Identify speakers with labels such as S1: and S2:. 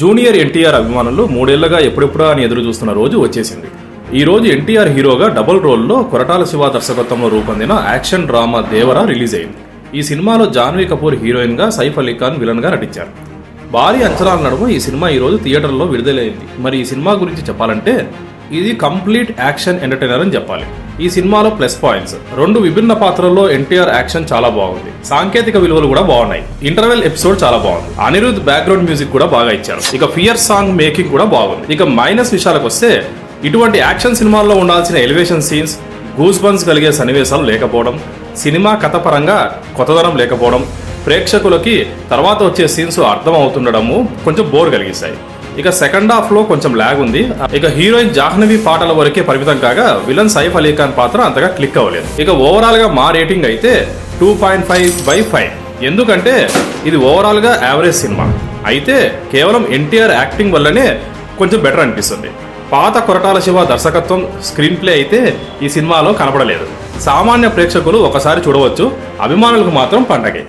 S1: Junior NTR అభిమానులు మూడేళ్ళుగా ఎప్పుడెప్పుడా అని ఎదురు చూస్తున్న రోజు వచ్చేసింది. ఈ రోజు ఎన్టీఆర్ హీరోగా డబుల్ రోల్లో కొరటాల శివ దర్శకత్వంలో రూపొందిన యాక్షన్ డ్రామా దేవర రిలీజ్ అయింది ఈ సినిమాలో జాన్వీ కపూర్ హీరోయిన్గా సైఫ్ అలీ ఖాన్ విలన్గా నటించారు. భారీ అంచనాల నడుమ ఈ సినిమా ఈ రోజు థియేటర్లో విడుదలైంది. మరి ఈ సినిమా గురించి చెప్పాలంటే ఇది కంప్లీట్ యాక్షన్ ఎంటర్టైనర్ అని చెప్పాలి. ఈ సినిమాలో ప్లస్ పాయింట్స్. రెండు విభిన్న పాత్రల్లో ఎన్టీఆర్ యాక్షన్ చాలా బాగుంది. సాంకేతిక విలువలు కూడా బాగున్నాయి. ఇంటర్వెల్ ఎపిసోడ్ చాలా బాగుంది. అనిరుద్ బ్యాక్గ్రౌండ్ మ్యూజిక్ కూడా బాగా ఇచ్చారు. ఇక ఫియర్ సాంగ్ మేకింగ్ కూడా బాగుంది. ఇక మైనస్ విషయాలకు వస్తే ఇటువంటి యాక్షన్ సినిమాల్లో ఉండాల్సిన ఎలివేషన్ సీన్స్ గూస్ బన్స్ కలిగే సన్నివేశాలు లేకపోవడం సినిమా కథ పరంగా కొత్తదనం లేకపోవడం ప్రేక్షకులకి తర్వాత వచ్చే సీన్స్ అర్థం అవుతుండడము కొంచెం బోర్ కలిగిస్తాయి. ఇక సెకండ్ హాఫ్లో కొంచెం ల్యాగ్ ఉంది. ఇక హీరోయిన్ జాహ్నవి పాటల వరకే పరిమితం కాగా విలన్ సైఫ్ అలీ ఖాన్ పాత్ర అంతగా క్లిక్ అవ్వలేదు. ఇక ఓవరాల్గా మా రేటింగ్ అయితే two point five by five ఎందుకంటే ఇది ఓవరాల్గా యావరేజ్ సినిమా. అయితే కేవలం ఎన్టీఆర్ యాక్టింగ్ వల్లనే కొంచెం బెటర్ అనిపిస్తుంది. పాత కొరటాల శివ దర్శకత్వం స్క్రీన్ ప్లే అయితే ఈ సినిమాలో కనపడలేదు. సామాన్య ప్రేక్షకులు ఒకసారి చూడవచ్చు. అభిమానులకు మాత్రం పండగే.